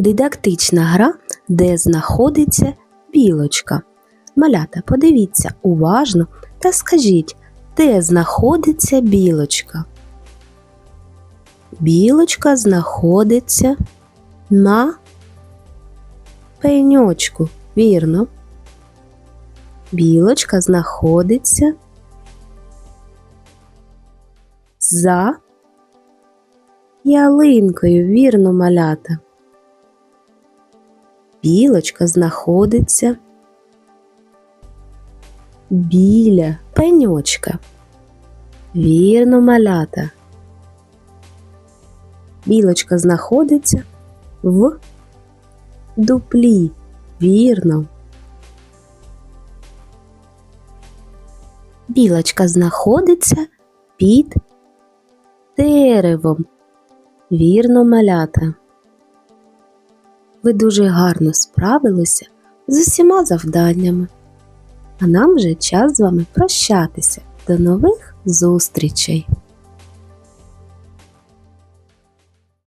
Дидактична гра, де знаходиться білочка. Малята, подивіться уважно та скажіть, де знаходиться білочка. Білочка знаходиться на пеньочку. Вірно. Білочка знаходиться за ялинкою, вірно, малята. Білочка знаходиться біля пеньочка. Вірно, малята. Білочка знаходиться в дуплі. Вірно. Білочка знаходиться під деревом. Вірно, малята. Ви дуже гарно справилися з усіма завданнями. А нам вже час з вами прощатися. До нових зустрічей!